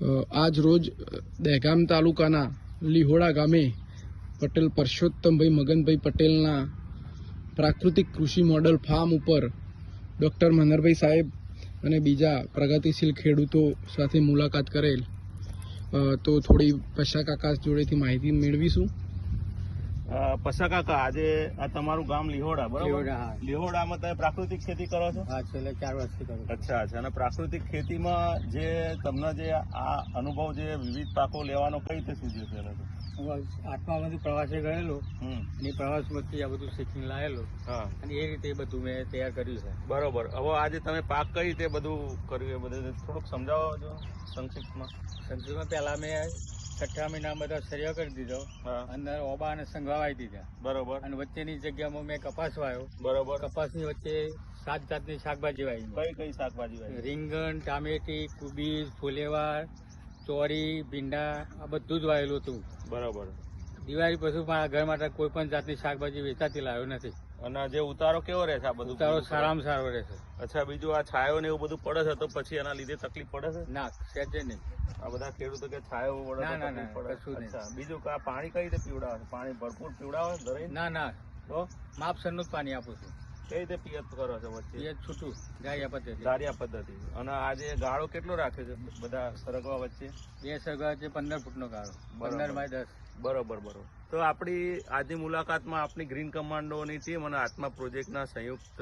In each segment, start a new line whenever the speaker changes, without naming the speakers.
આજ રોજ દહેગામ તાલુકાના લીહોડા ગામે પટેલ પરસોત્તમભાઈ મગનભાઈ પટેલના પ્રાકૃતિક કૃષિ મોડલ ફાર્મ ઉપર ડૉક્ટર મનહરભાઈ સાહેબ અને બીજા પ્રગતિશીલ ખેડૂતો સાથે મુલાકાત કરેલ. તો થોડી પશા કાકા જોડેથી માહિતી મેળવીશું.
પસા કાકા આજે આ તમારું ગામ લીહોડા બરાબર. લીહોડામાં તમે પ્રાકૃતિક ખેતી કરો છો?
હા છેલ્લે ચાર વર્ષથી કરું.
અચ્છા અચ્છા. અને પ્રાકૃતિક ખેતીમાં જે તમને જે આ અનુભવ જે વિવિધ પાકો લેવાનો કઈ રીતે સૂચ્યો છે?
બધું આત્મામાંથી પ્રવાસે ગયેલો અને પ્રવાસમાંથી આ બધું શીખીને લાયેલો.
હા.
અને એ રીતે બધું મેં તૈયાર કર્યું છે.
બરોબર. હવે આજે તમે પાક કઈ રીતે બધું કર્યું એ બધું થોડુંક સમજાવો છો સંક્ષિપ્તમાં.
સંક્ષિપ્તમાં પહેલા મેં છઠ્ઠા મહિનામાં બધા સરિયો કરી દીધો. અંદર ઓબા અને સંઘવા વાવી દીધા.
બરોબર.
અને વચ્ચેની જગ્યામાં મેં કપાસ વાયો.
બરોબર.
કપાસની વચ્ચે સાત જાતની શાકભાજી વાવી
કઈ કઈ શાકભાજી વાવી?
રીંગણ ટામેટી કુબીજ ફુલેવાર ચોરી ભીંડા આ બધું જ વાવેલું હતું.
બરોબર.
દિવાળી પછી મારા ઘર માટે કોઈ પણ જાતની શાકભાજી વેચાતી લાવ્યો નથી.
અને જે ઉતારો કેવો રહે છે આ બધું?
ઉતારો સારામાં સારો રહેશે
અચ્છા બીજું આ છાયો ને એવું બધું પડે છે તો પછી એના લીધે તકલીફ પડે છે?
ના સેજે નહીં.
આ બધા ખેડૂતો કે છાયો પડે
ના, ના,
પડે. બીજું આ પાણી કઈ રીતે પીવડાવે છે? પાણી ભરપૂર પીવડાવે ધરાઈને?
ના ના.
તો
માપસરનું જ પાણી આપું છું.
કઈ રીતે પિયત કરો છો વચ્ચે?
પિયત છૂટું ગાય પદ્ધતિ.
ધારિયા પદ્ધતિ. અને આજે ગાળો કેટલો રાખે છે બધા સરગવા વચ્ચે?
બે સગા છે પંદર ફૂટનો ગાળો. પંદર બાય દસ.
બરોબર બરોબર. તો આપણી આજની મુલાકાતમાં આપણી ગ્રીન કમાન્ડોની ટીમ અને આત્મા પ્રોજેક્ટના સંયુક્ત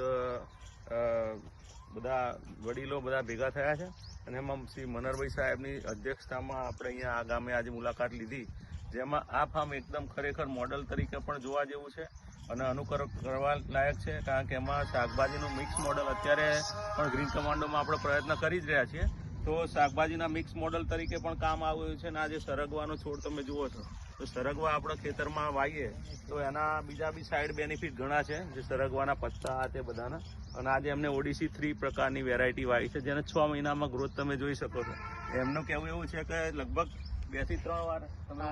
બધા વડીલો બધા ભેગા થયા છે. અને એમાં શ્રી મનરભાઈ સાહેબની અધ્યક્ષતામાં આપણે અહીંયા આ ગામે આજે મુલાકાત લીધી. જેમાં આ ફાર્મ એકદમ ખરેખર મોડલ તરીકે પણ જોવા જેવું છે અને અનુકરણ કરવા લાયક છે. કારણ કે એમાં શાકભાજીનું મિક્સ મોડલ અત્યારે પણ ગ્રીન કમાન્ડોમાં આપણે પ્રયત્ન કરી જ રહ્યા છીએ. તો શાકભાજીના મિક્સ મોડલ તરીકે પણ કામ આવ્યું છે. અને આજે સરગવાનો છોડ તમે જુઓ છો. તો સરગવા આપણે ખેતરમાં વાવીએ તો એના બીજા બી સાઈડ બેનિફિટ ઘણા છે જે સરગવાના પત્તા આ તે બધાના. અને આજે એમને ઓડીસી થ્રી પ્રકારની વેરાયટી વાવી છે જેને છ મહિનામાં ગ્રોથ તમે જોઈ શકો છો. એમનું કહેવું એવું છે કે લગભગ બેથી ત્રણ વાર તમે.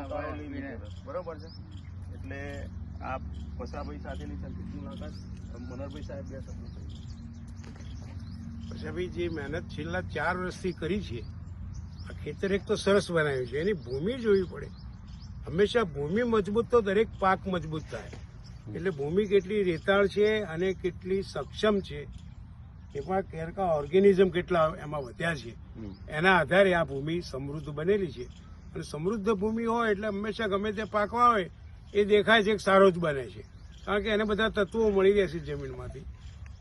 બરોબર છે? એટલે આ પસાભાઈ સાથેની સંક્ષિપ્ત મુલાકાત? મનોહરભાઈ સાહેબ બે શબ્દો.
પછી જે મહેનત છેલ્લા ચાર વર્ષથી કરી છે આ ખેતર એક તો સરસ બનાવ્યું છે. એની ભૂમિ જોવી પડે. હંમેશા ભૂમિ મજબૂત તો દરેક પાક મજબૂત થાય. એટલે ભૂમિ કેટલી રેતાળ છે અને કેટલી સક્ષમ છે એમાં કેરકા ઓર્ગેનિઝમ કેટલા એમાં વધ્યા છે એના આધારે આ ભૂમિ સમૃદ્ધ બનેલી છે. અને સમૃદ્ધ ભૂમિ હોય એટલે હંમેશા ગમે તે પાકવા હોય એ દેખાય છે એક સારો જ બને છે. કારણ કે એને બધા તત્વો મળી રહેશે જમીનમાંથી.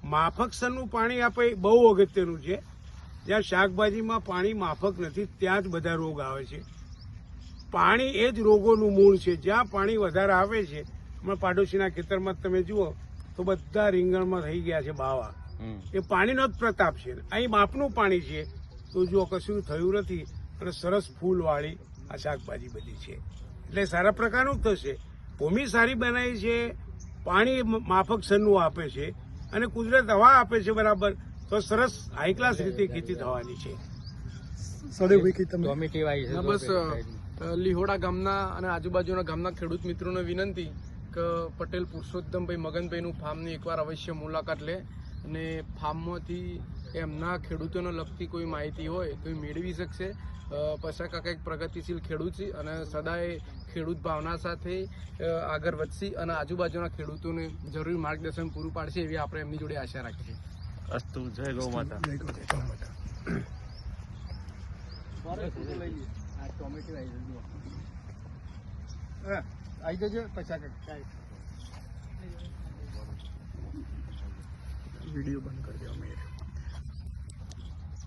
માફક સ્તરનું પાણી આપે બહુ અગત્યનું છે. જ્યાં શાકભાજીમાં પાણી માફક નથી ત્યાં જ બધા રોગ આવે છે. પાણી એ જ રોગોનું મૂળ છે. જ્યાં પાણી વધારે આવે છે હમણાં પાડોશીના ખેતરમાં તમે જુઓ તો બધા રીંગણમાં થઈ ગયા છે બાવા. એ પાણીનો જ પ્રતાપ છે. અહીં માપનું પાણી છે. તો જો કશું થયું નથી અને સરસ ફૂલવાળી આ શાકભાજી બધી છે. એટલે સારા પ્રકારનું જ થશે. ભૂમિ સારી બનાવી છે પાણી માફક સન્નું આપે છે અને કુદરત હવા આપે છે બરાબર તો સરસ હાઈ ક્લાસ રીતે ખેતી થવાની છે.
બસ લીહોડા ગામના અને આજુબાજુના ગામના ખેડૂત મિત્રોને વિનંતી કે પટેલ પુરુષોત્તમભાઈ મગનભાઈનું ફાર્મની એકવાર અવશ્ય મુલાકાત લે અને ફાર્મમાંથી એમના ખેડૂતોને લગતી કોઈ માહિતી હોય તો એ મેળવી શકશે. અ, પશા કાકા પ્રગતિશીલ ખેડૂત છે અને સદાય ખેડૂત ભાવના સાથે આગળ વધશે અને આજુબાજુના ખેડૂતોને જરૂરી માર્ગદર્શન પૂરું પાડશે એવી આપણે એમની જોડે આશા રાખીએ.
અસ્તુ જય ગૌ માતા.
આ ટોમેટી આવી જુઓ.
આવી જજો પચાસ
વીડિયો બંધ કરી દેવા